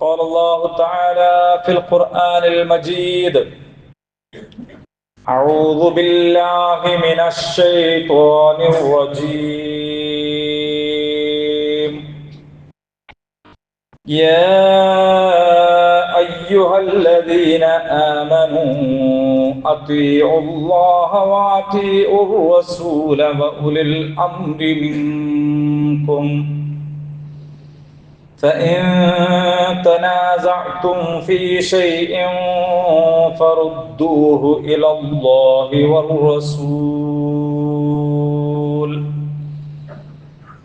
قال الله تعالى في القرآن المجيد. أعوذ بالله من الشيطان الرجيم. يا أيها الذين آمنوا أطيعوا الله وأطيعوا الرسول وأولي الأمر منكم. فإن تنازعتم في شيء فردوه إلى الله والرسول.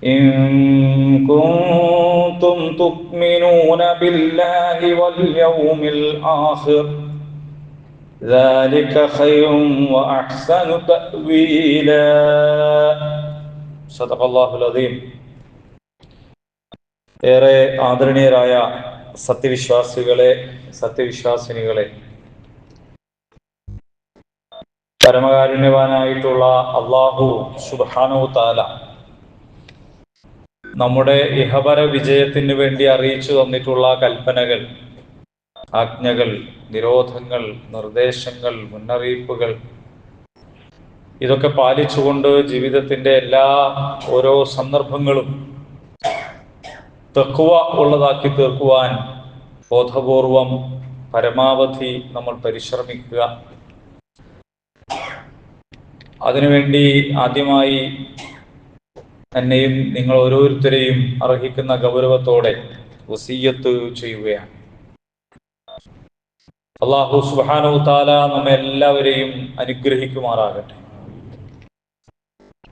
إن كنتم تؤمنون بالله واليوم الآخر ذلك خير وأحسن تأويلا. صدق الله العظيم. ഏറെ ആദരണീയരായ സത്യവിശ്വാസികളെ സത്യവിശ്വാസിനികളെ. പരമകാരുണ്യവാനായിട്ടുള്ള അള്ളാഹു സുബാനു താല നമ്മുടെ ഇഹപര വിജയത്തിന് വേണ്ടി അറിയിച്ചു തന്നിട്ടുള്ള കൽപ്പനകൾ ആജ്ഞകൾ നിരോധങ്ങൾ നിർദ്ദേശങ്ങൾ മുന്നറിയിപ്പുകൾ ഇതൊക്കെ പാലിച്ചുകൊണ്ട് ജീവിതത്തിന്റെ എല്ലാ ഓരോ സന്ദർഭങ്ങളും തെക്കുവ ഉള്ളതാക്കി തീർക്കുവാൻ ബോധപൂർവം പരമാവധി നമ്മൾ പരിശ്രമിക്കുക. അതിനുവേണ്ടി ആദ്യമായി എന്നെയും നിങ്ങൾ ഓരോരുത്തരെയും അർഹിക്കുന്ന ഗൗരവത്തോടെ വസീയത്ത് ചെയ്യുകയാണ്. അള്ളാഹു സുബാനു താല നമ്മെല്ലാവരെയും അനുഗ്രഹിക്കുമാറാകട്ടെ.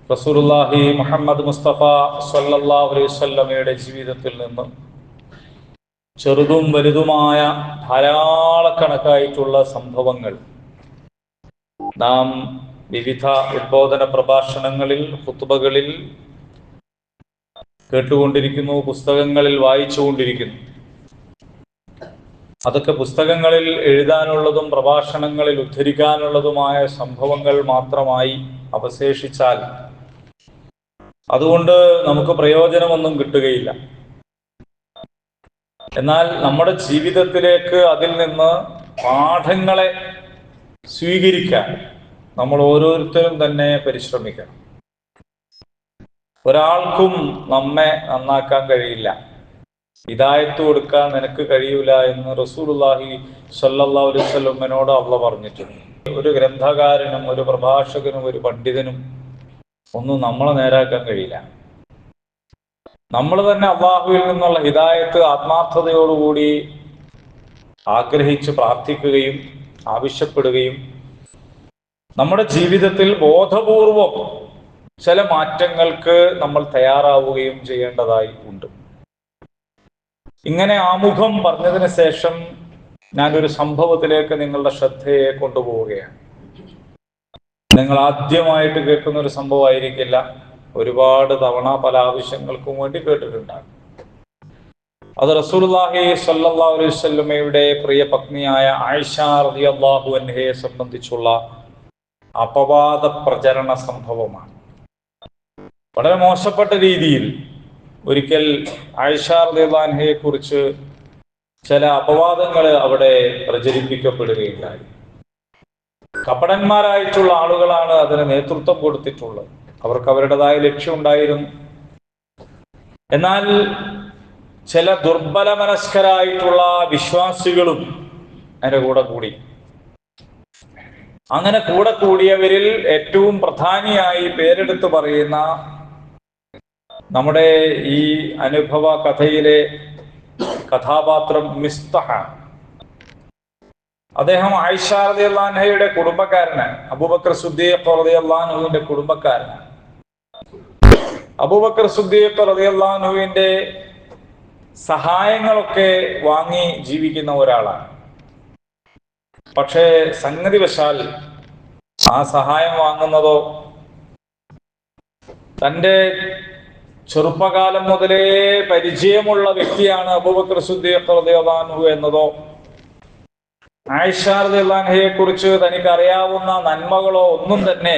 റസൂലുള്ളാഹി മുഹമ്മദ് മുസ്തഫ സല്ലല്ലാഹു അലൈഹി വസല്ലമയുടെ ജീവിതത്തിൽ നിന്ന് ചെറുതും വലുതുമായ ധാരാളക്കണക്കായിട്ടുള്ള സംഭവങ്ങൾ നാം വിവിധ ഉദ്ബോധന പ്രഭാഷണങ്ങളിൽ കുത്തുബകളിൽ കേട്ടുകൊണ്ടിരിക്കുന്നു പുസ്തകങ്ങളിൽ വായിച്ചുകൊണ്ടിരിക്കുന്നു. അതൊക്കെ പുസ്തകങ്ങളിൽ എഴുതാനുള്ളതും പ്രഭാഷണങ്ങളിൽ ഉദ്ധരിക്കാനുള്ളതുമായ സംഭവങ്ങൾ മാത്രമായി അവശേഷിച്ചാൽ അതുകൊണ്ട് നമുക്ക് പ്രയോജനമൊന്നും കിട്ടുകയില്ല. എന്നാൽ നമ്മുടെ ജീവിതത്തിലേക്ക് അതിൽ നിന്ന് പാഠങ്ങളെ സ്വീകരിക്കാൻ നമ്മൾ ഓരോരുത്തരും തന്നെ പരിശ്രമിക്കണം. ഒരാൾക്കും നമ്മെ നന്നാക്കാൻ കഴിയില്ല. ഹിദായത്ത് കൊടുക്കാൻ നിനക്ക് കഴിയൂല എന്ന് റസൂലുള്ളാഹി സല്ലല്ലാഹു അലൈഹി അവള പറഞ്ഞിട്ടുണ്ട്. ഒരു ഗ്രന്ഥകാരനും ഒരു പ്രഭാഷകനും ഒരു പണ്ഡിതനും ഒന്നും നമ്മളെ നേരാക്കാൻ കഴിയില്ല. നമ്മൾ തന്നെ അള്ളാഹുവിൽ നിന്നുള്ള ഹിദായത്ത് ആത്മാർത്ഥതയോടുകൂടി ആഗ്രഹിച്ച് പ്രാർത്ഥിക്കുകയും ആവശ്യപ്പെടുകയും നമ്മുടെ ജീവിതത്തിൽ ബോധപൂർവം ചില മാറ്റങ്ങൾക്ക് നമ്മൾ തയ്യാറാവുകയും ചെയ്യേണ്ടതായി ഉണ്ട്. ഇങ്ങനെ ആമുഖം പറഞ്ഞതിന് ശേഷം ഞാനൊരു സംഭവത്തിലേക്ക് നിങ്ങളുടെ ശ്രദ്ധയെ കൊണ്ടുപോവുകയാണ്. നിങ്ങൾ ആദ്യമായിട്ട് കേൾക്കുന്ന ഒരു സംഭവമായിരിക്കില്ല. ഒരുപാട് തവണ പല ആവശ്യങ്ങൾക്കും വേണ്ടി കേട്ടിട്ടുണ്ടാകും. അത് അലൈഹി വസല്ലമയുടെ പ്രിയ പത്നിയായ ആയിഷ അള്ളാഹു അൻഹയെ സംബന്ധിച്ചുള്ള അപവാദ പ്രചരണ സംഭവമാണ്. വളരെ മോശപ്പെട്ട രീതിയിൽ ഒരിക്കൽ ആയിഷ റളിയല്ലാഹുഅൻഹയെ കുറിച്ച് ചില അപവാദങ്ങൾ അവിടെ പ്രചരിപ്പിക്കപ്പെടുകയുണ്ടായി. കപടന്മാരായിട്ടുള്ള ആളുകളാണ് അതിന് നേതൃത്വം കൊടുത്തിട്ടുള്ളത്. അവർക്ക് അവരുടേതായ ലക്ഷ്യമുണ്ടായിരുന്നു. എന്നാൽ ചില ദുർബല മനസ്കരായിട്ടുള്ള വിശ്വാസികളും അതിന്റെ കൂടെ കൂടി. അങ്ങനെ കൂടെ കൂടിയവരിൽ ഏറ്റവും പ്രധാനിയായി പേരെടുത്ത് പറയുന്ന നമ്മുടെ ഈ അനുഭവ കഥയിലെ കഥാപാത്രം മിസ്തഹ അദ്ദേഹം ആയിഷ റളിയല്ലാഹുവിന്റെ കുടുംബക്കാരനാണ്. അബൂബക്കർ സുദ്ദീഖ് റളിയല്ലാഹുവിന്റെ കുടുംബക്കാരനാണ്. അബൂബക്കർ സുദ്ദീഖ് റളിയല്ലാഹുവിന്റെ സഹായങ്ങളൊക്കെ വാങ്ങി ജീവിക്കുന്ന ഒരാളാണ്. പക്ഷേ സംഗതി വശാൽ ആ സഹായം വാങ്ങുന്നതോ തന്റെ ചെറുപ്പകാലം മുതലേ പരിചയമുള്ള വ്യക്തിയാണ് അബൂബക്കർ സുദ്ദീഖ് റളിയല്ലാഹു എന്നതോ ആയിഷ റളിയല്ലാഹുയെ കുറിച്ച് തനിക്ക് അറിയാവുന്ന നന്മകളോ ഒന്നും തന്നെ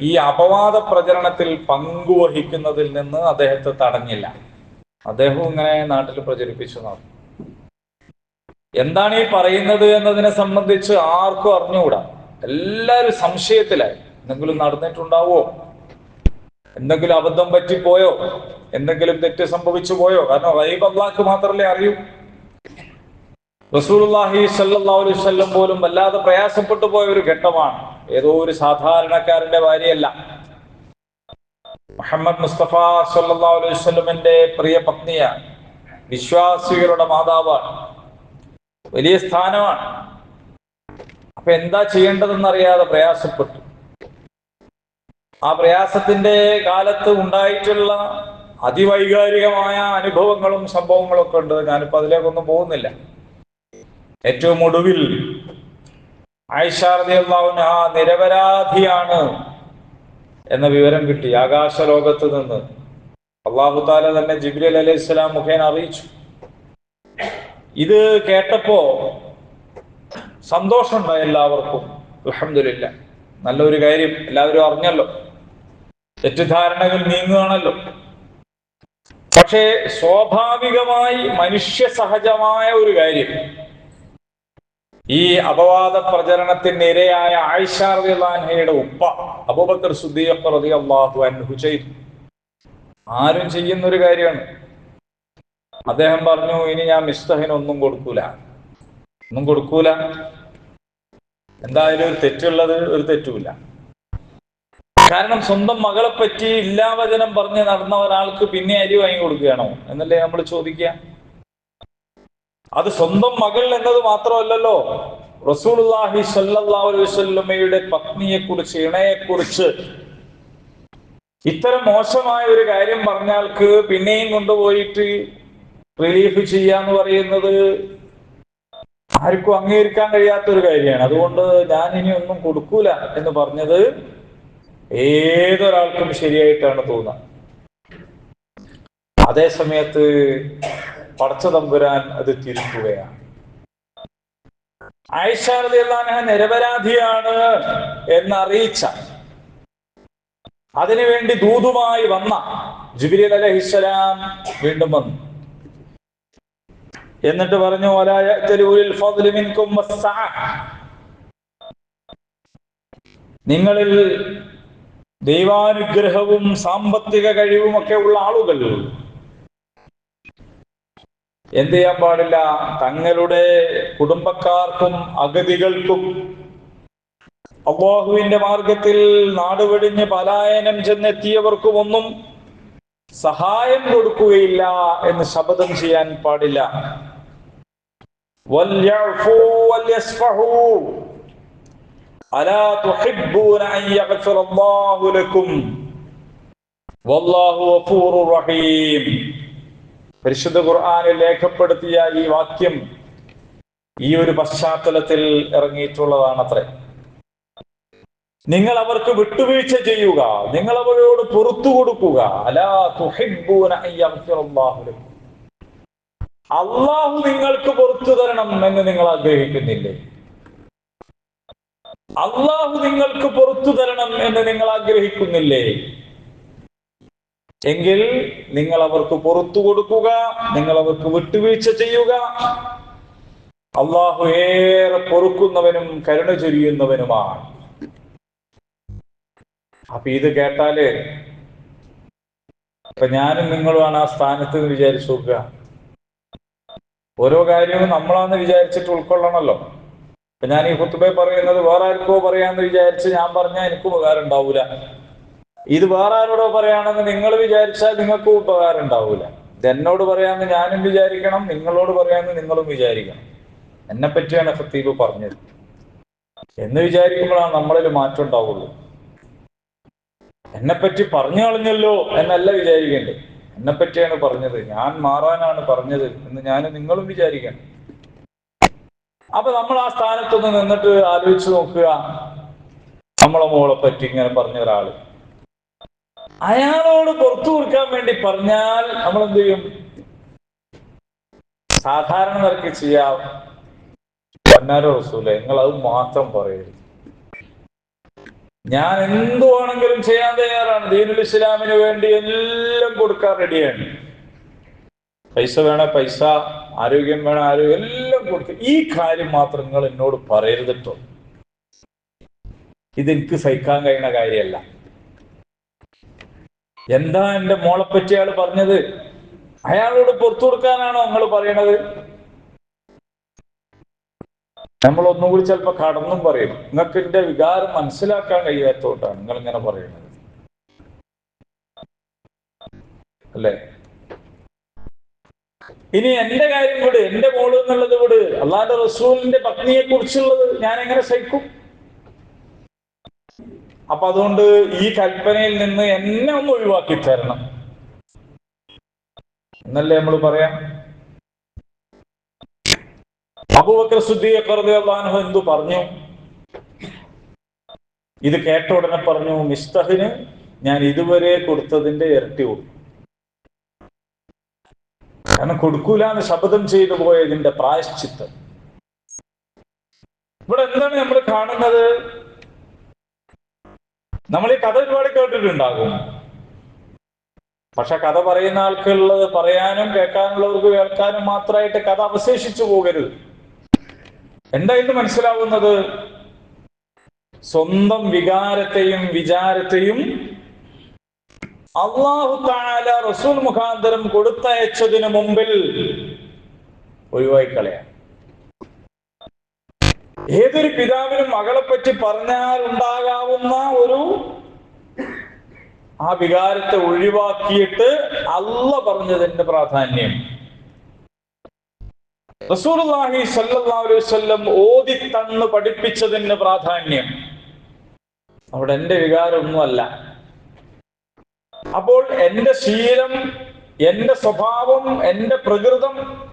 ഈ അപവാദ പ്രചരണത്തിൽ പങ്കുവഹിക്കുന്നതിൽ നിന്ന് അദ്ദേഹത്തെ തടഞ്ഞില്ല. അദ്ദേഹം ഇങ്ങനെ നാട്ടിൽ പ്രചരിപ്പിച്ചു നടന്നു എന്താണ് ഈ പറയുന്നത് എന്നതിനെ സംബന്ധിച്ച് ആർക്കും അറിഞ്ഞുകൂടാ. എല്ലാവരും സംശയത്തിലായി. എന്തെങ്കിലും നടന്നിട്ടുണ്ടാവോ? എന്തെങ്കിലും അബദ്ധം പറ്റിപ്പോയോ? എന്തെങ്കിലും തെറ്റ് സംഭവിച്ചു പോയോ കാരണം റൈബ് അള്ളാഹ്ക്ക് മാത്രമല്ലേ അറിയൂ. സല്ലല്ലാഹു അലൈഹി വസല്ലം പോലും വല്ലാതെ പ്രയാസപ്പെട്ടു പോയ ഒരു ഘട്ടമാണ്. ഏതോ ഒരു സാധാരണക്കാരന്റെ ഭാര്യയല്ല. മുഹമ്മദ് മുസ്തഫ സല്ലല്ലാഹു അലൈഹി വസല്ലമിന്റെ പ്രിയ പത്നിയാണ്. വിശ്വാസികളുടെ മാതാവാണ്. വലിയ സ്ഥാനമാണ്. അപ്പൊ എന്താ ചെയ്യേണ്ടതെന്നറിയാതെ പ്രയാസപ്പെട്ടു. ആ പ്രയാസത്തിന്റെ കാലത്ത് ഉണ്ടായിട്ടുള്ള അതിവൈകാരികമായ അനുഭവങ്ങളും സംഭവങ്ങളും ഒക്കെ ഉണ്ട്. ഞാനിപ്പോ അതിലേക്കൊന്നും പോകുന്നില്ല. ഏറ്റവും ഒടുവിൽ നിരപരാധിയാണ് എന്ന വിവരം കിട്ടി. ആകാശ ലോകത്ത് നിന്ന് അള്ളാഹു താല തന്നെ ജിബ്രീൽ അലൈഹി സ്വലാം മുഖേന അറിയിച്ചു. ഇത് കേട്ടപ്പോ സന്തോഷമുണ്ടായി എല്ലാവർക്കും. അലഹമില്ല നല്ലൊരു കാര്യം എല്ലാവരും അറിഞ്ഞല്ലോ. തെറ്റിദ്ധാരണകൾ നീങ്ങുകയാണല്ലോ. പക്ഷേ സ്വാഭാവികമായി മനുഷ്യ സഹജമായ ഒരു കാര്യം. ഈ അപവാദ പ്രചരണത്തിന് ഇരയായ ആയിഷാർദിയുടെ ഉപ്പ അബൂബക്കർ സുദ്ദീഖ് റളിയല്ലാഹു അൻഹു ചെയ്തു. ആരും ചെയ്യുന്ന ഒരു കാര്യമാണ്. അദ്ദേഹം പറഞ്ഞു ഇനി ഞാൻ മിസ്തഹിന് ഒന്നും കൊടുക്കൂല. ഒന്നും കൊടുക്കൂല. എന്തായാലും ഒരു തെറ്റുള്ളത് ഒരു തെറ്റുമില്ല. കാരണം സ്വന്തം മകളെ പറ്റി ഇല്ലാവചനം പറഞ്ഞ് നടന്ന ഒരാൾക്ക് പിന്നെ അരി വാങ്ങി കൊടുക്കുകയാണോ? എന്നല്ലേ നമ്മൾ ചോദിക്കുക. അത് സ്വന്തം മകൾ എന്നത് മാത്രമല്ലല്ലോ. അലൈഹി വസല്ലമയുടെ പത്നിയെ കുറിച്ച് ഇണയെ കുറിച്ച് ഇത്തരം മോശമായ ഒരു കാര്യം പറഞ്ഞാൽക്ക് പിന്നെയും കൊണ്ടുപോയിട്ട് റിലീഫ് ചെയ്യാന്ന് പറയുന്നത് ആർക്കും അംഗീകരിക്കാൻ കഴിയാത്ത ഒരു കാര്യമാണ്. അതുകൊണ്ട് ഞാൻ ഇനി ഒന്നും കൊടുക്കൂല എന്ന് പറഞ്ഞത് ഏതൊരാൾക്കും ശരിയായിട്ടാണ് തോന്നുക. അതേ സമയത്ത് പടച്ച തമ്പുരാൻ അത് തിരുത്തുകയാണ്. ആയിഷാർദിയുള്ള നിരപരാധിയാണ് എന്നറിയിച്ച അതിനുവേണ്ടി ദൂതുമായി വന്ന ജുബിലി അലഹിസ്സലാം വീണ്ടും വന്നു. എന്നിട്ട് പറഞ്ഞു "വലാ യഅ്തലി ഉലിൽ ഫദ്ലി മിൻകും നിങ്ങളിൽ ദൈവാനുഗ്രഹവും സാമ്പത്തിക കഴിവും ഒക്കെ ഉള്ള ആളുകൾ എന്ത് ചെയ്യാൻ പാടില്ല? തങ്ങളുടെ കുടുംബക്കാർക്കും അഗതികൾക്കും അള്ളാഹുവിന്റെ മാർഗത്തിൽ നാടുവെടിഞ്ഞ് പലായനം ചെന്നെത്തിയവർക്കും ഒന്നും സഹായം കൊടുക്കുകയില്ല എന്ന് ശപഥം ചെയ്യാൻ പാടില്ല. വല്യഅഫൂ പരിശുദ്ധ ഖുർആാനിൽ രേഖപ്പെടുത്തിയ ഈ വാക്യം ഈ ഒരു പശ്ചാത്തലത്തിൽ ഇറങ്ങിയിട്ടുള്ളതാണ് അത്രേ നിങ്ങൾ അവർക്ക് വിട്ടുവീഴ്ച ചെയ്യുക. നിങ്ങൾ അവരോട് പുറത്തു കൊടുക്കുക. അള്ളാഹു നിങ്ങൾക്ക് പുറത്തു തരണം എന്ന് നിങ്ങൾ ആഗ്രഹിക്കുന്നില്ലേ? അള്ളാഹു നിങ്ങൾക്ക് പുറത്തു തരണം എന്ന് നിങ്ങൾ ആഗ്രഹിക്കുന്നില്ലേ? എങ്കിൽ നിങ്ങൾ അവർക്ക് പുറത്തു കൊടുക്കുക നിങ്ങൾ അവർക്ക് വിട്ടുവീഴ്ച ചെയ്യുക. അള്ളാഹു ഏറെ പൊറുക്കുന്നവനും കരുണ ചൊരിയുന്നവനുമാണ്. അപ്പൊ ഇത് കേട്ടാൽ ഇപ്പൊ ഞാനും നിങ്ങളുമാണ് ആ സ്ഥാനത്ത് എന്ന് വിചാരിച്ചു നോക്കുക. ഓരോ കാര്യവും നമ്മളാന്ന് വിചാരിച്ചിട്ട് ഉൾക്കൊള്ളണമല്ലോ ഇപ്പൊ ഞാൻ ഈ കുത്തുബെ പറയുന്നത് വേറെ ആർക്കോ പറയാന്ന് വിചാരിച്ച് ഞാൻ പറഞ്ഞാൽ എനിക്ക് ഉപകാരം ഉണ്ടാവൂല. ഇത് വേറെ ആരോടോ പറയാണെന്ന് നിങ്ങൾ വിചാരിച്ചാൽ നിങ്ങൾക്ക് ഉപകാരം ഉണ്ടാവൂല. എന്നോട് പറയാമെന്ന് ഞാനും വിചാരിക്കണം നിങ്ങളോട് പറയാമെന്ന് നിങ്ങളും വിചാരിക്കണം. എന്നെ പറ്റിയാണ് ഫത്തീബ് പറഞ്ഞത്. എന്ന് വിചാരിക്കുമ്പോഴാണ് നമ്മളിൽ മാറ്റം ഉണ്ടാവുള്ളൂ. എന്നെ പറ്റി പറഞ്ഞു കളഞ്ഞല്ലോ എന്നല്ല വിചാരിക്കേണ്ടത്. എന്നെ പറ്റിയാണ് പറഞ്ഞത്. ഞാൻ മാറാനാണ് പറഞ്ഞത് എന്ന് ഞാൻ നിങ്ങളും വിചാരിക്കണം. അപ്പൊ നമ്മൾ ആ സ്ഥാനത്തൊന്ന് നിന്നിട്ട് ആലോചിച്ച് നോക്കുക. നമ്മളെ മോളെ പറ്റി ഇങ്ങനെ പറഞ്ഞ ഒരാൾ. അയാളോട് പുറത്തു കൊടുക്കാൻ വേണ്ടി പറഞ്ഞാൽ നമ്മൾ എന്ത് ചെയ്യും? സാധാരണ നിരക്ക് ചെയ്യാം. പൊന്നാരോ റസൂല നിങ്ങൾ അത് മാത്രം പറയരുത്. ഞാൻ എന്തു വേണമെങ്കിലും ചെയ്യാൻ തയ്യാറാണ്. ദീനുൽ ഇസ്ലാമിന് വേണ്ടി എല്ലാം കൊടുക്കാൻ റെഡിയാണ് പൈസ വേണ പൈസ ആരോഗ്യം വേണ ആരോഗ്യം എല്ലാം കൊടുത്ത് ഈ കാര്യം മാത്രം നിങ്ങൾ എന്നോട് പറയരുതിട്ടോ ഇതെനിക്ക് സഹിക്കാൻ കഴിയുന്ന കാര്യമല്ല. എന്താ എന്റെ മോളെപ്പറ്റി പറ്റി അയാൾ പറഞ്ഞത്? അയാളോട് പുറത്തു കൊടുക്കാനാണോ നിങ്ങൾ പറയണത്? നമ്മൾ ഒന്നുകൂടി ചിലപ്പോ കടന്നും പറയും. നിങ്ങൾക്ക് എന്റെ വികാരം മനസ്സിലാക്കാൻ കഴിയാത്തോട്ടാണ് നിങ്ങൾ ഇങ്ങനെ പറയുന്നത് അല്ലേ? ഇനി എന്റെ കാര്യം കൂടെ എന്റെ മോൾ എന്നുള്ളത് കൂടെ അള്ളാന്റെ റസൂലിന്റെ പത്നിയെ കുറിച്ചുള്ളത് ഞാൻ എങ്ങനെ സഹിക്കും? അപ്പൊ അതുകൊണ്ട് ഈ കൽപ്പനയിൽ നിന്ന് എന്നെ ഒന്ന് ഒഴിവാക്കി തരണം. എന്നല്ലേ നമ്മൾ പറയാം? അബൂബക്കർ സുദ്ദീഖ്ലാൻഹു എന്തു പറഞ്ഞു? ഇത് കേട്ട ഉടനെ പറഞ്ഞു മിസ്തഹിന് ഞാൻ ഇതുവരെ കൊടുത്തതിന്റെ ഇരട്ടി കൊടുക്കും കാരണം കൊടുക്കൂല എന്ന് ശബ്ദം ചെയ്തു പോയതിന്റെ പ്രായശ്ചിത്തം. ഇവിടെ എന്താണ് നമ്മൾ കാണുന്നത്? നമ്മൾ ഈ കഥ ഒരുപാട് കേട്ടിട്ടുണ്ടാകും. പക്ഷെ കഥ പറയുന്ന ആൾക്കുള്ളത് പറയാനും കേൾക്കാനുള്ളവർക്ക് കേൾക്കാനും മാത്രമായിട്ട് കഥ അവശേഷിച്ചു പോകരുത്. എന്തായിട്ട് മനസ്സിലാവുന്നത്? സ്വന്തം വികാരത്തെയും വിചാരത്തെയും അള്ളാഹു താല റസൂൽ മുഖാന്തരം കൊടുത്തയച്ചതിന് മുമ്പിൽ ഒഴിവായി കളയാം. ഏതൊരു പിതാവിനും മകളെ പറ്റി പറഞ്ഞാൽ ഉണ്ടാകാവുന്ന ഒരു ആ വികാരത്തെ ഒഴിവാക്കിയിട്ട് അല്ല പറഞ്ഞതിന്റെ പ്രാധാന്യം. അലൈഹി വസല്ലം ഓതി തന്ന് പഠിപ്പിച്ചതിന് പ്രാധാന്യം. അവിടെ എന്റെ വികാരമൊന്നുമല്ല. അപ്പോൾ എന്റെ ശീലം എന്റെ സ്വഭാവം എന്റെ പ്രകൃതം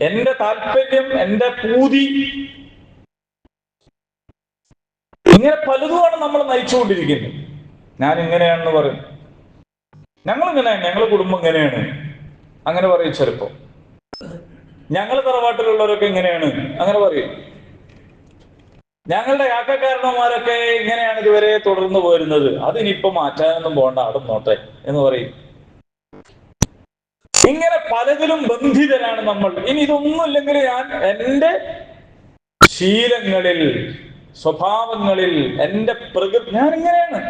എന്റെ താല്പര്യം എന്റെ പൂതി. ഇങ്ങനെ പലതുമാണ് നമ്മൾ നയിച്ചുകൊണ്ടിരിക്കുന്നത്. ഞാൻ ഇങ്ങനെയാണെന്ന് പറയും. ഞങ്ങൾ ഇങ്ങനെയാണ് ഞങ്ങളെ കുടുംബം ഇങ്ങനെയാണ്. അങ്ങനെ പറയും ചെറുപ്പം ഞങ്ങൾ തറവാട്ടിലുള്ളവരൊക്കെ ഇങ്ങനെയാണ്. അങ്ങനെ പറയും. ഞങ്ങളുടെ കാക്കക്കാരണന്മാരൊക്കെ ഇങ്ങനെയാണ് ഇതുവരെ തുടർന്ന് പോരുന്നത്. അതിനിപ്പോ മാറ്റാനൊന്നും പോകണ്ട അവിടെ നോട്ടെ എന്ന് പറയും. ഇങ്ങനെ പലതിലും ബന്ധിതരാണ് നമ്മൾ. ഇനി ഇതൊന്നുമില്ലെങ്കിൽ ഞാൻ എന്റെ ശീലങ്ങളിൽ സ്വഭാവങ്ങളിൽ എന്റെ പ്രകൃതി ഞാൻ ഇങ്ങനെയാണ്.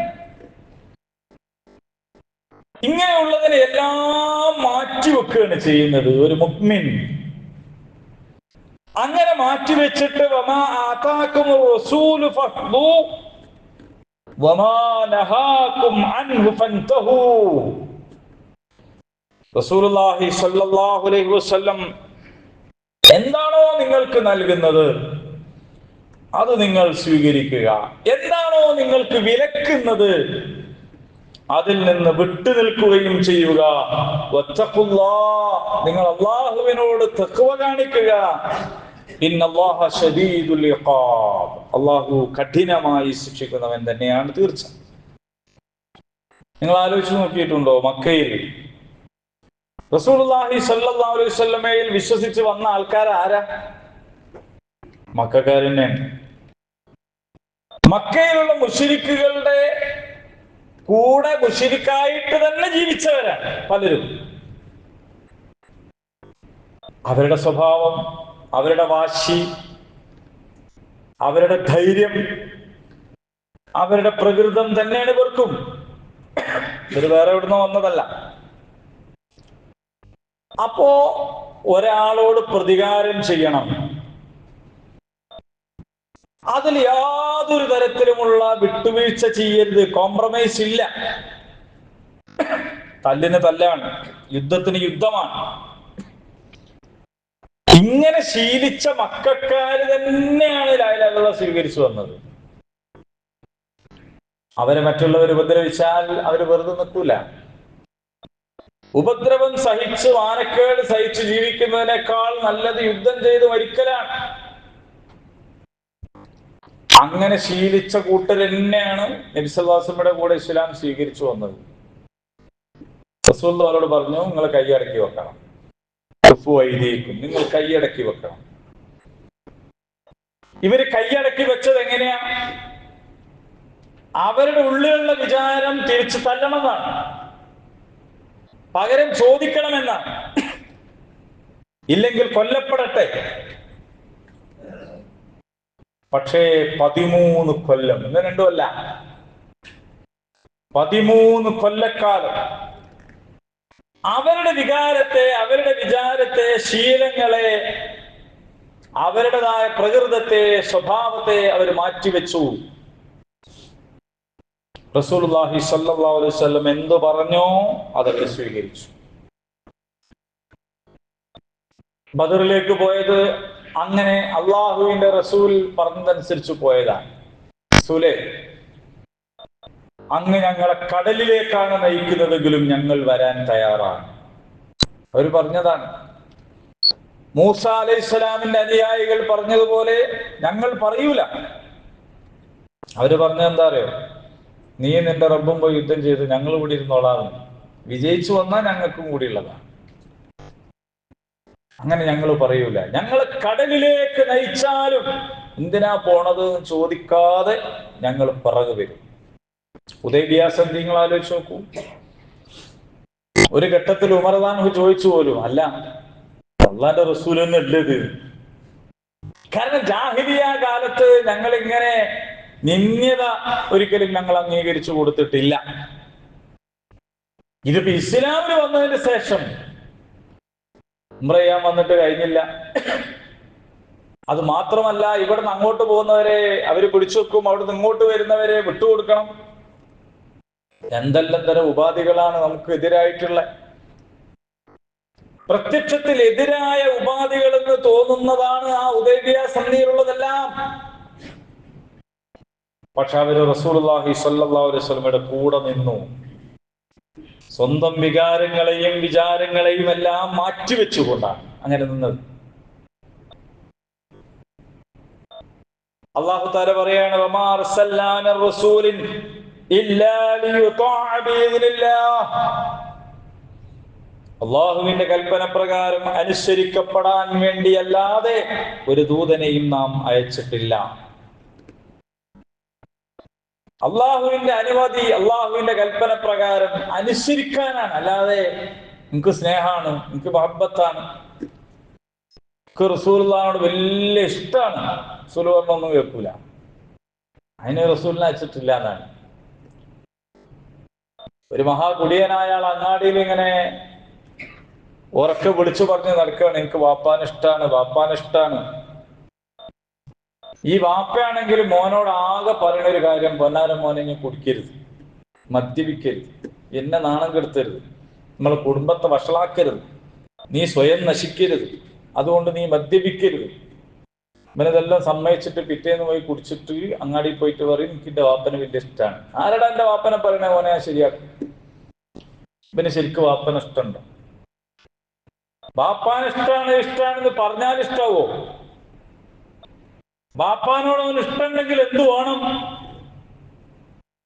ഇങ്ങനെയുള്ളതിനെ എല്ലാം മാറ്റിവെക്കുകയാണ് ചെയ്യുന്നത് ഒരു മുക്മിൻ അങ്ങനെ മാറ്റിവെച്ചിട്ട് വമാ റസൂലുള്ളാഹി അലൈഹി വസല്ലം എന്താണോ നിങ്ങൾക്ക് നൽകുന്നത് അത് നിങ്ങൾ സ്വീകരിക്കുക. എന്താണോ നിങ്ങൾക്ക് വിലക്കുന്നത് അതിൽ നിന്ന് വിട്ടു നിൽക്കുകയും ചെയ്യുക. നിങ്ങൾ അള്ളാഹുവിനോട് തെക്കുവ കാണിക്കുക. അള്ളാഹു കഠിനമായി ശിക്ഷിക്കുന്നവൻ തന്നെയാണ് തീർച്ച നിങ്ങൾ ആലോചിച്ച് നോക്കിയിട്ടുണ്ടോ മക്കയിൽ അലൈഹി വസല്ലമയിൽ വിശ്വസിച്ച് വന്ന ആൾക്കാർ ആരാ? മക്കാരനെ മക്കയിലുള്ള മുഷിരിക്കുകളുടെ കൂടെ മുഷിരിക്കായിട്ട് തന്നെ ജീവിച്ചവരാണ് പലരും. അവരുടെ സ്വഭാവം അവരുടെ വാശി അവരുടെ ധൈര്യം അവരുടെ പ്രകൃതം തന്നെയാണ് ഇവർക്കും. ഇത് വേറെ എവിടുന്ന് വന്നതല്ല. അപ്പോ ഒരാളോട് പ്രതികാരം ചെയ്യണം. അതിൽ യാതൊരു തരത്തിലുമുള്ള വിട്ടുവീഴ്ച ചെയ്യരുത്. കോംപ്രമൈസ് ഇല്ല. തല്ലിന് തല്ലാണ്. യുദ്ധത്തിന് യുദ്ധമാണ്. ഇങ്ങനെ ശീലിച്ച മക്കാര് തന്നെയാണ് ലായലാലുള്ള സ്വീകരിച്ചു വന്നത്. അവരെ മറ്റുള്ളവർ ഉപദ്രവിച്ചാൽ അവർ വെറുതെ നിൽക്കൂല. ഉപദ്രവം സഹിച്ച് വാനക്കേട് സഹിച്ച് ജീവിക്കുന്നതിനേക്കാൾ നല്ലത് യുദ്ധം ചെയ്ത് മരിക്കലാണ്. അങ്ങനെ ശീലിച്ച കൂട്ടർ തന്നെയാണ് നബിസല്ലാസമ്മയുടെ കൂടെ ഇസ്ലാം സ്വീകരിച്ചു വന്നത്. റസൂൽ അവരോട് പറഞ്ഞു നിങ്ങൾ കൈയടക്കി വെക്കണം. വൈദിക്കും. നിങ്ങൾ കൈയടക്കി വെക്കണം. ഇവർ കൈയടക്കി വെച്ചത് എങ്ങനെയാ അവരുടെ ഉള്ളിലുള്ള വിചാരം തിരിച്ചു തല്ലണമെന്നാണ് പകരം ചോദിക്കണമെന്നാണ് ഇല്ലെങ്കിൽ കൊല്ലപ്പെടട്ടെ. പക്ഷേ പതിമൂന്ന് കൊല്ലം ഇന്ന് രണ്ടുമല്ല. പതിമൂന്ന് കൊല്ലക്കാലം. അവരുടെ വികാരത്തെ അവരുടെ വിചാരത്തെ ശീലങ്ങളെ അവരുടേതായ പ്രകൃതത്തെ സ്വഭാവത്തെ അവർ മാറ്റിവെച്ചു. സ്വല്ലല്ലാഹു അലൈഹി വസല്ലം എന്തു പറഞ്ഞോ അതൊക്കെ സ്വീകരിച്ചു. ബദറിലേക്ക് പോയത് അങ്ങനെ അള്ളാഹുവിന്റെ റസൂൽ പറഞ്ഞതനുസരിച്ച് പോയതാണ്. സുലെ അങ്ങ് ഞങ്ങളെ കടലിലേക്കാണ് നയിക്കുന്നതെങ്കിലും ഞങ്ങൾ വരാൻ തയ്യാറാണ്. അവർ പറഞ്ഞതാണ് മൂസ അലൈഹി സ്വലാമിന്റെ അനുയായികൾ പറഞ്ഞതുപോലെ ഞങ്ങൾ പറയൂല. അവർ പറഞ്ഞ എന്താ അറിയോ? നീ നിന്റെ റബ്ബും പോയി യുദ്ധം ചെയ്ത് ഞങ്ങൾ കൂടി ഇരുന്നോളാം. വിജയിച്ചു വന്നാൽ ഞങ്ങൾക്കും കൂടിയുള്ളതാണ് അങ്ങനെ ഞങ്ങൾ പറയൂല. ഞങ്ങൾ കടലിലേക്ക് നയിച്ചാലും എന്തിനാ പോണത് എന്ന് ചോദിക്കാതെ ഞങ്ങൾ പിറകു വരും. ഉദയവ്യാസന്ധി നിങ്ങൾ ആലോചിച്ച് നോക്കൂ. ഒരു ഘട്ടത്തിൽ ഉമർദാൻ ചോദിച്ചു പോലും അല്ല അള്ളാന്റെ റസൂലൊന്നും ഇല്ലത്. കാരണം ജാഹിദിയ കാലത്ത് ഞങ്ങൾ ഇങ്ങനെ നിന്ദ്യത ഒരിക്കലും ഞങ്ങൾ അംഗീകരിച്ചു കൊടുത്തിട്ടില്ല. ഇതിപ്പോ ഇസ്ലാമിന് വന്നതിന് ശേഷം ഉംറ വന്നിട്ട് കഴിഞ്ഞില്ല. അത് മാത്രമല്ല ഇവിടുന്ന് അങ്ങോട്ട് പോകുന്നവരെ അവർ പിടിച്ചു വെക്കും അവിടുന്ന് ഇങ്ങോട്ട് വരുന്നവരെ വിട്ടുകൊടുക്കണം. എന്തെല്ലാം തരം ഉപാധികളാണ് നമുക്ക് എതിരായിട്ടുള്ള. പ്രത്യക്ഷത്തിൽ എതിരായ ഉപാധികൾ എന്ന് തോന്നുന്നതാണ് ആ ഉദയബിയ സന്ധിയിലുള്ളതെല്ലാം പക്ഷെ അവർ അലൈഹി വസല്ലമയുടെ കൂടെ നിന്നു. സ്വന്തം വികാരങ്ങളെയും വിചാരങ്ങളെയും എല്ലാം മാറ്റിവെച്ചുകൊണ്ടാണ് അങ്ങനെ നിന്നത്. അള്ളാഹു താര പറയാണ് അള്ളാഹുവിന്റെ കൽപ്പന പ്രകാരം അനുസരിക്കപ്പെടാൻ വേണ്ടിയല്ലാതെ ഒരു ദൂതനെയും നാം അയച്ചിട്ടില്ല. അള്ളാഹുവിന്റെ അനുമതി അള്ളാഹുവിന്റെ കൽപ്പന പ്രകാരം അനുസരിക്കാനാണ്. അല്ലാതെ എനിക്ക് സ്നേഹമാണ് എനിക്ക് മഹബത്താണ്. എനിക്ക് റസൂലിനോട് വലിയ ഇഷ്ടമാണ് റസൂൽ പറഞ്ഞൊന്നും കേൾക്കൂല അതിന് റസൂലിനെ അയച്ചിട്ടില്ല എന്നാണ്. ഒരു മഹാകുടിയനായ ആൾ അങ്ങാടിയിൽ ഇങ്ങനെ ഉറക്കെ വിളിച്ചു പറഞ്ഞ് നടക്കുകയാണ്. എനിക്ക് വാപ്പാൻ ഇഷ്ടാണ്. ഈ വാപ്പയാണെങ്കിൽ മോനോട് ആകെ പറയുന്ന ഒരു കാര്യം പൊന്നാരം മോനെ ഇങ്ങനെ കുടിക്കരുത്. മദ്യപിക്കരുത്. എന്നെ നാണം കെടുത്തരുത്. നമ്മളെ കുടുംബത്തെ വഷളാക്കരുത്. നീ സ്വയം നശിക്കരുത്. അതുകൊണ്ട് നീ മദ്യപിക്കരുത്. ഇവനതെല്ലാം സമ്മതിച്ചിട്ട് പിറ്റേന്ന് പോയി കുടിച്ചിട്ട് അങ്ങാടി പോയിട്ട് പറയും എനിക്ക് എന്റെ വാപ്പനെ വലിയ ഇഷ്ടമാണ് ആരടാ എന്റെ വാപ്പനെ പറയണ ഞാൻ ശരിയാക്കും. ഇവന് ശരിക്കും വാപ്പന ഇഷ്ടമുണ്ടോ? വാപ്പാൻ ഇഷ്ടമാണ് ഇഷ്ടമാണെന്ന് പറഞ്ഞാൽ ഇഷ്ടാവോ? ബാപ്പാനോട് അവന് ഇഷ്ടമുണ്ടെങ്കിൽ എന്തു വേണം?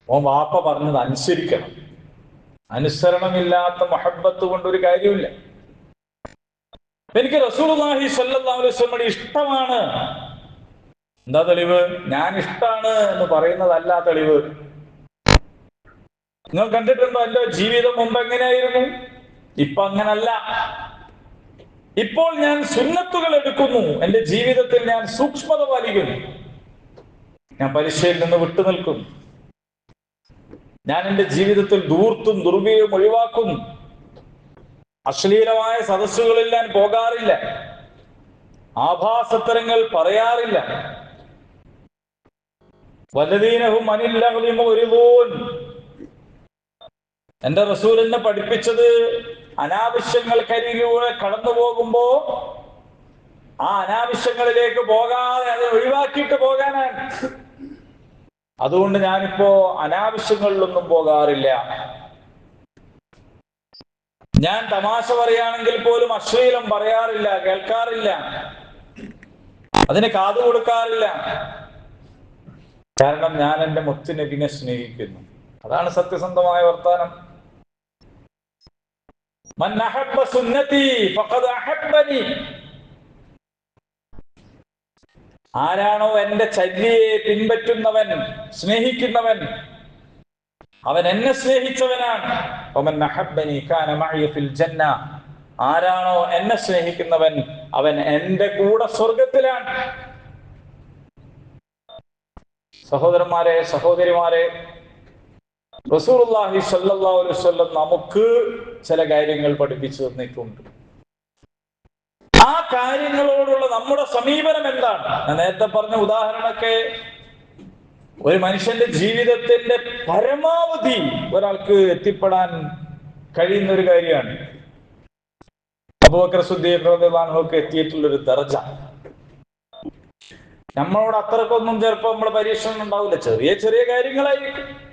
ഓ ബാപ്പ പറഞ്ഞത് അനുസരിക്കണം. അനുസരണമില്ലാത്ത മഹബത്ത് കൊണ്ട് ഒരു കാര്യമില്ല എനിക്ക് അലൈഹി വസല്ലമയുടെ ഇഷ്ടമാണ്. എന്താ തെളിവ്? ഞാൻ ഇഷ്ടാണ് എന്ന് പറയുന്നതല്ല തെളിവ്. നിങ്ങൾ കണ്ടിട്ടുണ്ടോ? എന്റെ ജീവിതം മുമ്പ് എങ്ങനെയായിരുന്നു? ഇപ്പൊ അങ്ങനല്ല. ഇപ്പോൾ ഞാൻ സുന്നത്തുകൾ എടുക്കുന്നു. എന്റെ ജീവിതത്തിൽ ഞാൻ സൂക്ഷ്മത പാലിക്കുന്നു ഞാൻ പലിശയിൽ നിന്ന് വിട്ടുനിൽക്കുന്നു ഞാൻ എന്റെ ജീവിതത്തിൽ ദൂർത്തും ദുർവ്യവും ഒഴിവാക്കുന്നു അശ്ലീലമായ സദസ്സുകളിൽ ഞാൻ പോകാറില്ല. ആഭാസത്തരങ്ങൾ പറയാറില്ല. വലതീനഹും അനില്ലഹും ഒരു എന്റെ റസൂൽ എന്നെ പഠിപ്പിച്ചത് അനാവശ്യങ്ങൾക്കരികിലൂടെ കടന്നു പോകുമ്പോ ആ അനാവശ്യങ്ങളിലേക്ക് പോകാതെ അത് ഒഴിവാക്കിയിട്ട് പോകാനാണ്. അതുകൊണ്ട് ഞാനിപ്പോ അനാവശ്യങ്ങളിലൊന്നും പോകാറില്ല. ഞാൻ തമാശ പറയുകയാണെങ്കിൽ പോലും അശ്ലീലം പറയാറില്ല കേൾക്കാറില്ല. അതിന് കാതു കൊടുക്കാറില്ല. കാരണം ഞാൻ എന്റെ മുത്തുനബിനെ സ്നേഹിക്കുന്നു. അതാണ് സത്യസന്ധമായ വർത്താനം. ആരാണോ എന്റെ ചര്യയെ പിൻപറ്റുന്നവൻ സ്നേഹിക്കുന്നവൻ അവൻ എന്നെ സ്നേഹിച്ചവനാണ്. ആരാണോ എന്നെ സ്നേഹിക്കുന്നവൻ അവൻ എന്റെ കൂടെ സ്വർഗത്തിലാണ് സഹോദരന്മാരെ സഹോദരിമാരെ അലൈഹി വസല്ലം നമുക്ക് ചില കാര്യങ്ങൾ പഠിപ്പിച്ചു തന്നിട്ടുണ്ട്. ആ കാര്യങ്ങളോടുള്ള നമ്മുടെ സമീപനം എന്താണ്? ഞാൻ നേരത്തെ പറഞ്ഞ ഉദാഹരണമൊക്കെ ഒരു മനുഷ്യന്റെ ജീവിതത്തിന്റെ പരമാവധി ഒരാൾക്ക് എത്തിപ്പെടാൻ കഴിയുന്ന ഒരു കാര്യമാണ്. അബൂബക്കർ സുദ്ദീഖ്ക്ക് എത്തിയിട്ടുള്ള ഒരു ദർജ. നമ്മളോട് അത്രക്കൊന്നും ചിലപ്പോൾ നമ്മുടെ പരീക്ഷണം ഉണ്ടാവില്ല. ചെറിയ ചെറിയ കാര്യങ്ങളായിരിക്കും.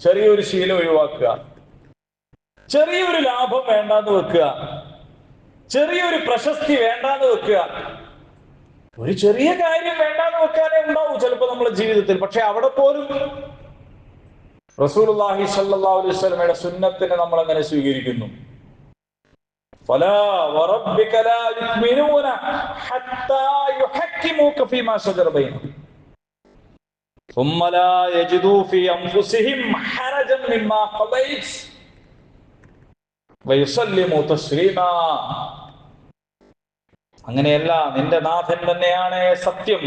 ചെറിയൊരു ശീലം ഒഴിവാക്കുക. ചെറിയൊരു ലാഭം വേണ്ടാന്ന് വെക്കുക. ചെറിയൊരു പ്രശസ്തി വേണ്ടാന്ന് വെക്കുക. ഒരു ചെറിയ കാര്യം വേണ്ടാന്ന് വെക്കാനേ ഉണ്ടാവും ചിലപ്പോ നമ്മുടെ ജീവിതത്തിൽ. പക്ഷെ അവിടെ പോലും റസൂൽഹി സല്ലാ അലൈഹി സുന്നത്തിനെ നമ്മൾ അങ്ങനെ സ്വീകരിക്കുന്നു? ഫലാ അങ്ങനെയല്ല നിന്റെ നാഥൻ തന്നെയാണ് സത്യം.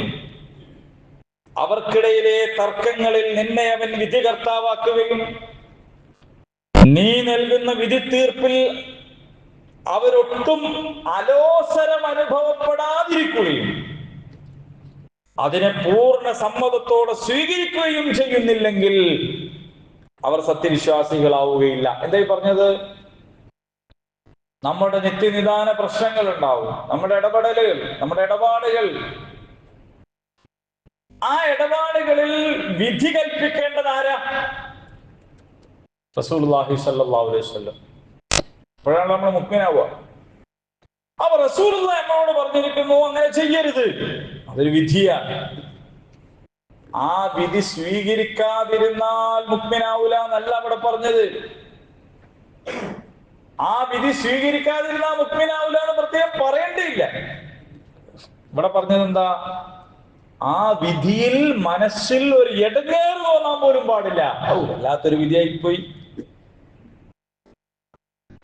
അവർക്കിടയിലെ തർക്കങ്ങളിൽ നിന്നെ അവൻ വിധി കർത്താവാക്കുകയും നീ നൽകുന്ന വിധി തീർപ്പിൽ അവരൊട്ടും അലോസരം അനുഭവപ്പെടാതിരിക്കുകയും അതിനെ പൂർണ സമ്മതത്തോടെ സ്വീകരിക്കുകയും ചെയ്യുന്നില്ലെങ്കിൽ അവർ സത്യവിശ്വാസികളാവുകയില്ല. എന്തായി പറഞ്ഞത്? നമ്മുടെ നിത്യനിദാന പ്രശ്നങ്ങൾ ഉണ്ടാവും നമ്മുടെ ഇടപെടലുകൾ നമ്മുടെ ഇടപാടുകൾ. ആ ഇടപാടുകളിൽ വിധി കൽപ്പിക്കേണ്ടത് ആരാ? അലൈഹി വസല്ലം. അപ്പോഴാണ് നമ്മൾ മുക്മിനാവുക അപ്പൊ റസൂൽ എന്നോട് പറഞ്ഞിരിക്കുന്നു അങ്ങനെ ചെയ്യരുത്. അതൊരു വിധിയാണ് ആ വിധി സ്വീകരിക്കാതിരുന്നാൽ മുക്മിനാവൂല എന്നല്ല അവിടെ പറഞ്ഞത്. ആ വിധി സ്വീകരിക്കാതിരുന്നാൽ മുക്മിനാവൂല എന്ന് പ്രത്യേകം പറയേണ്ടിയില്ല. ഇവിടെ പറഞ്ഞത് എന്താ? ആ വിധിയിൽ മനസ്സിൽ ഒരു ഇടങ്ങേറ് തോന്നാൻ പോലും പാടില്ല. വല്ലാത്തൊരു വിധിയായിപ്പോയി.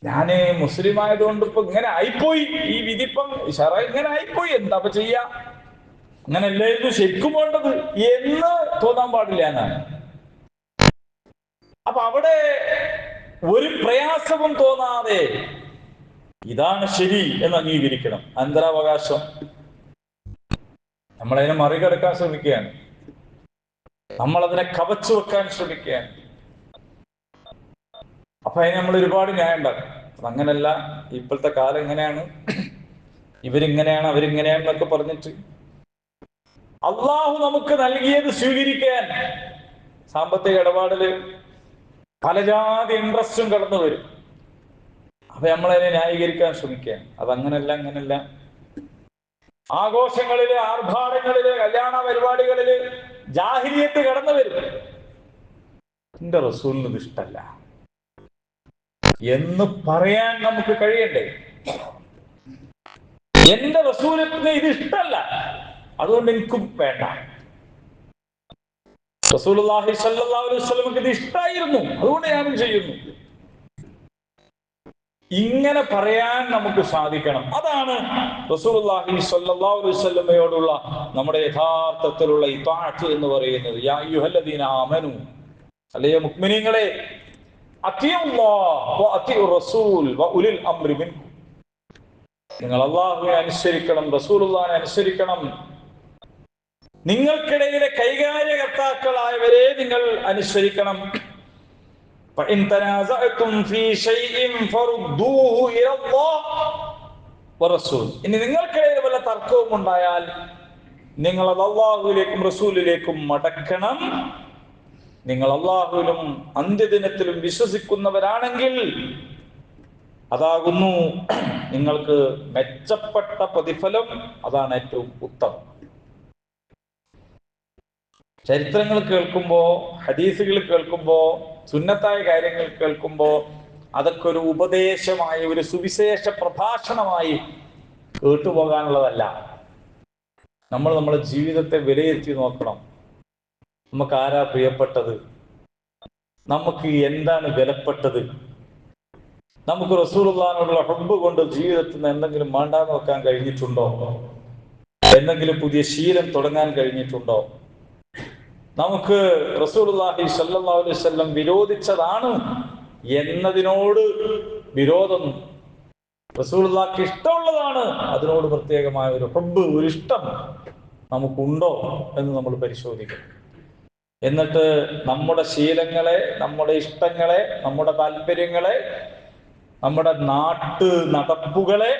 ഞാൻ മുസ്ലിം ആയതുകൊണ്ട് ഇപ്പൊ ഇങ്ങനെ ആയിപ്പോയി. ഈ വിധി ഇപ്പം ഷറ ഇങ്ങനെ ആയിപ്പോയി. എന്താ ചെയ്യാ? അങ്ങനെ അല്ലായിരുന്നു ശരിക്കും വേണ്ടത്? എന്ന് തോന്നാൻ പാടില്ല എന്നാണ്. അപ്പൊ അവിടെ ഒരു പ്രയാസവും തോന്നാതെ ഇതാണ് ശരി എന്ന് അംഗീകരിക്കണം. അന്തരാവകാശം. നമ്മളതിനെ മറികടക്കാൻ ശ്രമിക്കുകയാണ്. നമ്മളതിനെ കവച്ചു വെക്കാൻ ശ്രമിക്കുകയാണ്. അപ്പൊ അതിന് നമ്മൾ ഒരുപാട് ന്യായം ഉണ്ടാക്കും അങ്ങനല്ല ഇപ്പോഴത്തെ കാലം എങ്ങനെയാണ്? ഇവരിങ്ങനെയാണ് അവരിങ്ങനെയാണെന്നൊക്കെ പറഞ്ഞിട്ട് അള്ളാഹു നമുക്ക് നൽകിയത് സ്വീകരിക്കാൻ സാമ്പത്തിക ഇടപാടിൽ പല ജാതി ഇൻട്രസ്റ്റും കടന്നു വരും. അപ്പൊ നമ്മളതിനെ ന്യായീകരിക്കാൻ ശ്രമിക്കാൻ അതങ്ങനല്ല അങ്ങനല്ല ആഘോഷങ്ങളിൽ ആർഭാടങ്ങളിൽ കല്യാണ പരിപാടികളിൽ ജാഹിരിയത്ത് കടന്നു വരും. എന്റെ റസൂലിന് ഇഷ്ടല്ല. എന്ന് പറയാൻ നമുക്ക് കഴിയണ്ടേ? എന്റെ റസൂലിന് ഇത് ഇഷ്ടല്ല. അതുകൊണ്ട് എനിക്കും വേണ്ട. റസൂലുള്ളാഹി സ്വല്ലല്ലാഹു അലൈഹി വസല്ലമക്ക് ഇത് ഇഷ്ടായിരുന്നു. അതുകൊണ്ട് ഞാനും ചെയ്യുന്നു. ഇങ്ങനെ പറയാൻ നമുക്ക് സാധിക്കണം. അതാണ് റസൂലുള്ളാഹി സ്വല്ലല്ലാഹു അലൈഹി വസല്ലമയോടുള്ള നമ്മുടെ യഥാർത്ഥത്തിലുള്ള ഇതാഅത്ത് എന്ന് പറയുന്നത്. യാ അയ്യുഹല്ലദീന ആമനു. അല്ലയോ മിൻകും നിങ്ങൾ അള്ളാഹുവിനെ അനുസരിക്കണം റസൂലുള്ളാഹിനെ അനുസരിക്കണം. നിങ്ങൾക്കിടയിലെ കൈകാര്യകർത്താക്കളായവരെ നിങ്ങൾ അനുസരിക്കണം. ഇനി നിങ്ങൾക്കിടയിൽ വല്ല തർക്കവും ഉണ്ടായാൽ നിങ്ങൾ അത് റസൂലിലേക്കും മടക്കണം. നിങ്ങൾ അള്ളാഹുലും അന്ത്യദിനത്തിലും വിശ്വസിക്കുന്നവരാണെങ്കിൽ അതാകുന്നു നിങ്ങൾക്ക് മെച്ചപ്പെട്ട പ്രതിഫലം അതാണ് ഏറ്റവും ഉത്തമം. ചരിത്രങ്ങൾ കേൾക്കുമ്പോ ഹദീസുകൾ കേൾക്കുമ്പോ സുന്നത്തായ കാര്യങ്ങൾ കേൾക്കുമ്പോ അതൊക്കെ ഒരു ഉപദേശമായി ഒരു സുവിശേഷ പ്രഭാഷണമായി കേട്ടുപോകാനുള്ളതല്ല. നമ്മൾ നമ്മുടെ ജീവിതത്തെ വിലയിരുത്തി നോക്കണം. നമുക്ക് ആരാ പ്രിയപ്പെട്ടത്? നമുക്ക് എന്താണ് വിലപ്പെട്ടത്? നമുക്ക് റസൂലുള്ളാഹിനോടുള്ള ഹബ്ബ് കൊണ്ട് ജീവിതത്തിൽ നിന്ന് എന്തെങ്കിലും മാണ്ടാൻ വെക്കാൻ കഴിഞ്ഞിട്ടുണ്ടോ? എന്തെങ്കിലും പുതിയ ശീലം തുടങ്ങാൻ കഴിഞ്ഞിട്ടുണ്ടോ? നമുക്ക് സല്ലല്ലാഹു അലൈഹി വസല്ലം വിരോധിച്ചതാണ് എന്നതിനോട് വിരോധം. റസൂലുള്ളാഹിക്ക് ഇഷ്ടമുള്ളതാണ്. അതിനോട് പ്രത്യേകമായ ഒരു ഹബ്ബ് ഒരു ഇഷ്ടം നമുക്കുണ്ടോ എന്ന് നമ്മൾ പരിശോധിക്കും. എന്നിട്ട് നമ്മുടെ ശീലങ്ങളെ നമ്മുടെ ഇഷ്ടങ്ങളെ നമ്മുടെ താല്പര്യങ്ങളെ നമ്മുടെ നാട്ടു നടപ്പുകളെ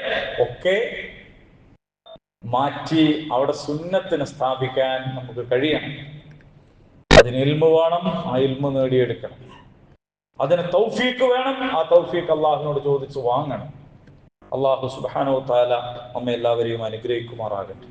ഒക്കെ മാറ്റി അവിടെ സുന്നത്തിന് സ്ഥാപിക്കാൻ നമുക്ക് കഴിയണം. അതിന് ഇൽമ വേണം ആ ഇൽമ നേടിയെടുക്കണം. അതിന് തൗഫീക്ക് വേണം ആ തൗഫീക്ക് അള്ളാഹുവിനോട് ചോദിച്ച് വാങ്ങണം. അള്ളാഹു സുബാനോ താല അമ്മ എല്ലാവരെയും അനുഗ്രഹിക്കുമാറാകട്ടെ.